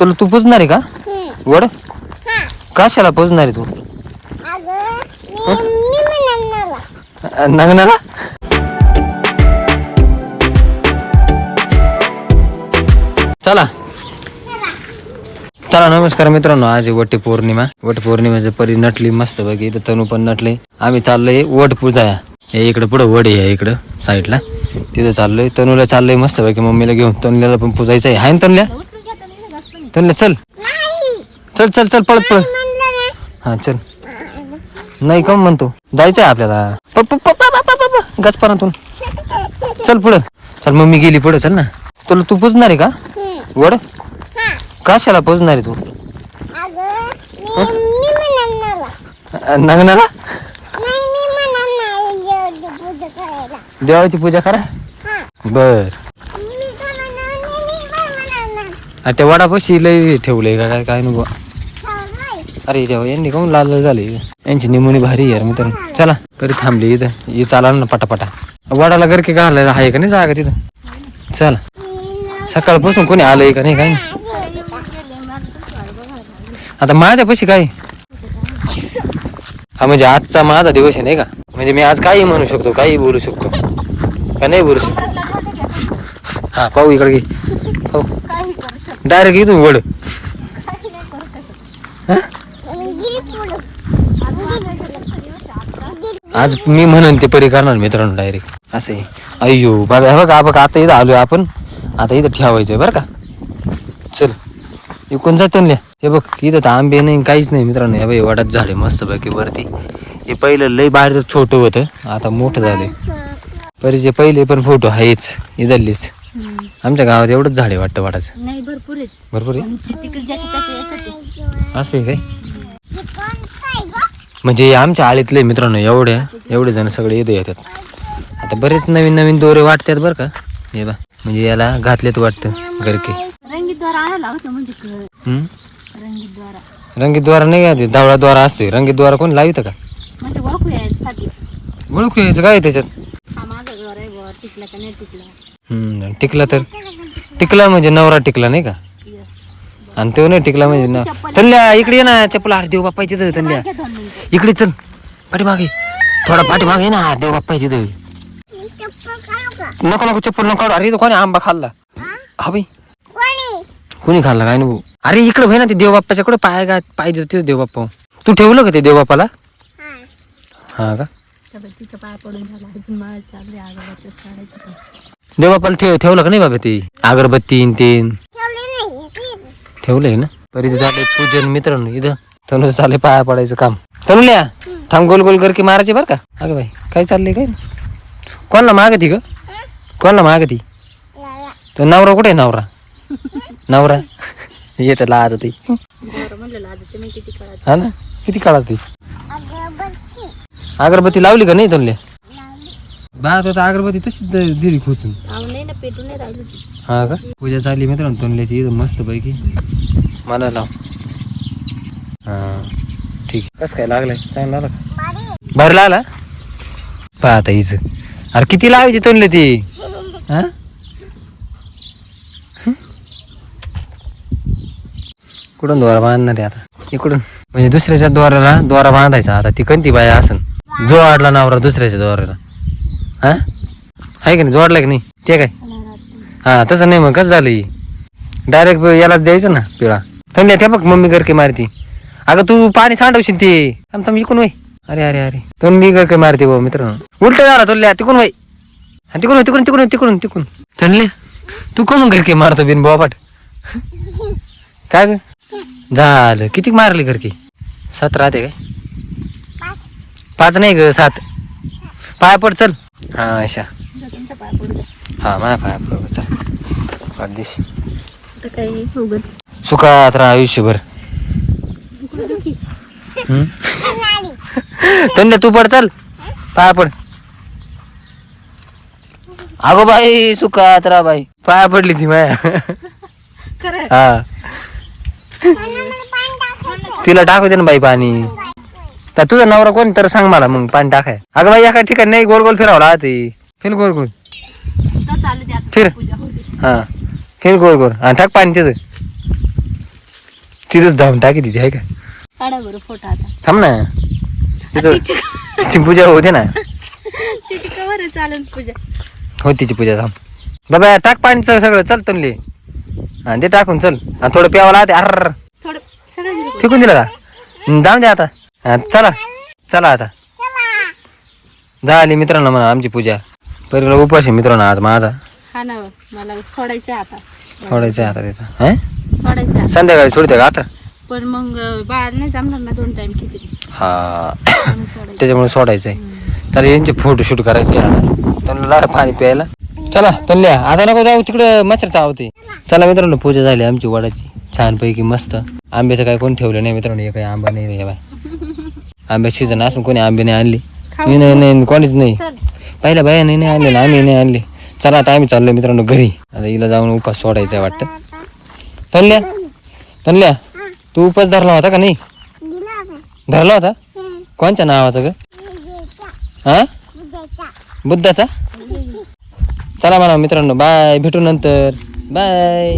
तुला तू पुजणार आहे का. वड. हा. कशाला पुजणार आहे तू? नग्नाला चला. चला. नमस्कार मित्रांनो. आज वटी पौर्णिमा. वट पौर्णिमेचं परी नटली मस्त बघी इथं तनू पण नटले. आम्ही चाललोय वट पूजा हे इकडं पुढं वड आहे इकडं साईडला. तिथं चाललोय. तनूला चाललोय मस्त पैकी. मम्मीला घेऊन. तनुल्याला पण पूजायचं आहे. हाय ना तनुल्या? चल. नाही. चल चल चल पळत पळत हा चल. नाही कम म्हणतो? आपल्याला. प- प- प- गचपारातून चल पुढं. चल मम्मी गेली पुढं चल ना. तुला तू पुजणार आहे का. वड. कशाला पुजणार आहे तू? नग्नाला? देवाची पूजा करा? बर मी का म्हणणार मी मी पण आणि त्या वडापाशी लय ठेवलंय का काय काय नको. अरे देवा यांनी काऊन लाल लाल झाले? यांची निमोनी भारी यार मित्रांनो. चला कधी थांबली इथं. इथं आला ना पटापटा. वडाला गरके घालायला आहे का नाही जागा तिथं? चला. सकाळपासून कोणी आलंय का नाही काय नाही. आता माझ्यापाशी काय? हा म्हणजे आजचा माझा दिवस आहे नाही का? म्हणजे मी आज काही म्हणू शकतो काही बोलू शकतो. का नाही बोलू शकतो? हा पाहू इकडे घे. पाहू. डायरेक्ट इथून वड आज मी म्हणन ते परी करणार मित्रांनो डायरेक्ट. असे अय्यो बाबा हे बघ हा बघ आता इथं आलोय आपण. आता इथं ठेवायचंय बरं का? चल. इकून जातो ना. हे बघ इथं तर आंबे नाही काहीच नाही मित्रांनो. हे बाई वाटत झाडे मस्त पैकी वरती. हे पहिलं लई बाहेर छोटं होतं. आता मोठं झालंय. परीचे पहिले पण फोटो आहेच. इथलीच आमच्या गावात एवढंच झाडे वाटतं वाटाचं नाही भरपूर आहेत. भरपूर आहे? तिकडे येतात ते. असं आहे काय? हे? म्हणजे आमच्या आळीतले मित्रांनो एवढ्या एवढे जण सगळे इथे येतात. आता बरेच नवीन नवीन दोरे वाटतात बरं का? हे बा म्हणजे याला घातलेत वाटतं गरके रंगीत द्वारा आणायला होतं म्हणजे. हम्म? रंगीत द्वारा. रंगीत द्वारा नाही का ते धावळा द्वारा असतोय. रंगीत द्वारा कोणी लावितं का? म्हणजे ओळखू यायचं काय आहे त्याच्यात? हा माझा द्वारा आहे बुवा टिकला का नाही टिकला हम्म, टिकला तर टिकला म्हणजे नवरा टिकला नाही का? आणि तो नाही टिकला म्हणजे ना तनल्या इकडे ये ना चप्पल अरे देव बाप्पा तिथं तनल्या. इकडे चल पाठीमागे. थोडा पाठीमागे ये ना देव बाप्पा तिथं. नको नको चप्पल नको काढू. अरे तो कोणी आंबा खाल्ला? हा बाई. कोणी खाल्ला काय नको? अरे इकडे होय ना ते देवबाप्पाच्या कुठे पाय का पाय देतो तिथं देवबाप्पा तू ठेवलं का ते देवबाप्पाला हा हा का? तिचं पाय पडून झाला. अजून चालले देवबाप्पाला ठेव ठेवलं का नाही बाबा ते? अगरबत्ती न ते ठेवले नाही ठेवलंय ना? परी झाले पूजन मित्रांनो इथं. तनु चाले पाया पडायचं काम. तनुल्या थांब गोल गोल करके मारायचे बरं का? अगं बाई काय चाललंय काय कोणाला मागती ग? कोणाला मागती? लाला तो नवरा कुठे आहे नवरा? नवरा? येतं लाज ती हा ना? किती काळात ती अगरबत्ती. लावली का नाही तुला लावली बा आता अगरबत्ती तशीच द- दिली खोचून. अहो नाही ना पेटून नाही राहिलं ती. हा का? पूजा चालली मित्रांनो तोंडल्याची इथं मस्त पैकी मला लाव. हा ठीक. कसं काय लागलंय? चांगला लागला का? भरला आला पाहता हिच. अरे किती लावायची तोंडले ती? हा? कुठून द्वारा बांधणार आहे आता? इकडून. म्हणजे दुसऱ्याच्या द्वाराला द्वारा बांधायचा. आता ती कोणती बाया असन? जोडला नवरा दुसऱ्याच्या द्वाराला. हा? आहे का नाही? जोडला की नाही? ते काय? हा तसं नाही मग. कसं झालं डायरेक्ट यालाच द्यायचं ना पिळा. थंडी त्या बघ मम्मी करके मारती. अगं तू पाणी सांडवशील ते. थांब थांब इकून वय. अरे अरे अरे. थंडी करके मारते भाऊ मित्र उलट झाला तुला तिकून वय. हा, तिकून तिकडून तिकून तिकून तिकून तिकून. थंडले. तू कोण करके मारतो बिन बोपाट काय ग? झालं. किती मारली घरकी सात राहते काय? पाच नाही ग सात. पाया पड चल. हा अशा. हा माझ्या पाया पड चल. परदेश काही सुखात राहा आयुष्यभर? तन्ने तू पड चल. पाया पड. अगो बाई सुखात राहा बाई. पाया पडली ती माया. हा. तिला टाकू दे ना बाई पाणी. तर तुझा नवरा कोण तर सांग मला मग पाणी टाकाय. अगं बाई एका ठिकाणी नाही गोल गोल फिरावला ते फिर गोल गोल. द्या फिर. हा. फिर गोल गोल. हा टाक पाणी तिथं. तिथंच जाऊन टाकी तिथे आहे का? थांब ना. तिथं तिची पूजा होते ना. हो तिची पूजा थांब. बाबा टाक पाणीचं सगळं चल तनले. हा ते टाकून चल. आणि थोडं प्यावं लागते अर फेकून दिलं का? हं, जाऊ दे आता. हा, चला. चला आता. झाली मित्रांनो म्हणा आमची पूजा. पहिला उपवास आहे मित्रांनो आज माझा. हा ना मला सोडायचं आहे आता. सोडायचं आहे आता त्याचा हा? सोडायचं आहे. संध्याकाळी सोडते का आता? पण मग बाळ नाही जमणार ना दोन टाइम खिचडी. हा. म्हणून सोडायचं. त्याच्यामुळे सोडायचं आहे तर यांचे फोटो शूट करायचे आता. त्यांना लाग पाणी प्यायला. चला तनल्या आता नको जाऊ तिकडं मच्छर चावते. चला मित्रांनो पूजा झाली आमची वडाची. छानपैकी मस्त. आंब्याचं काय कोण ठेवलं नाही मित्रांनो हे काही आंबा नाही रे बाय आंब्या सीझन असून कोणी आंबे नाही आणली. खाऊ नाही नाही कोणीच नाही. पहिल्या बाया नाही नाही आणले ना आम्ही नाही आणले. चला आता आम्ही चाललोय मित्रांनो घरी. आता हिला जाऊन उपास सोडायचा आहे वाटतं. तनल्या तनल्या तू उपास धरला होता का नाही. धरला होता. कोणच्या नावाचा ग. हा? बुद्धाचा. चला म्हणा मित्रांनो बाय. भेटू नंतर. बाय.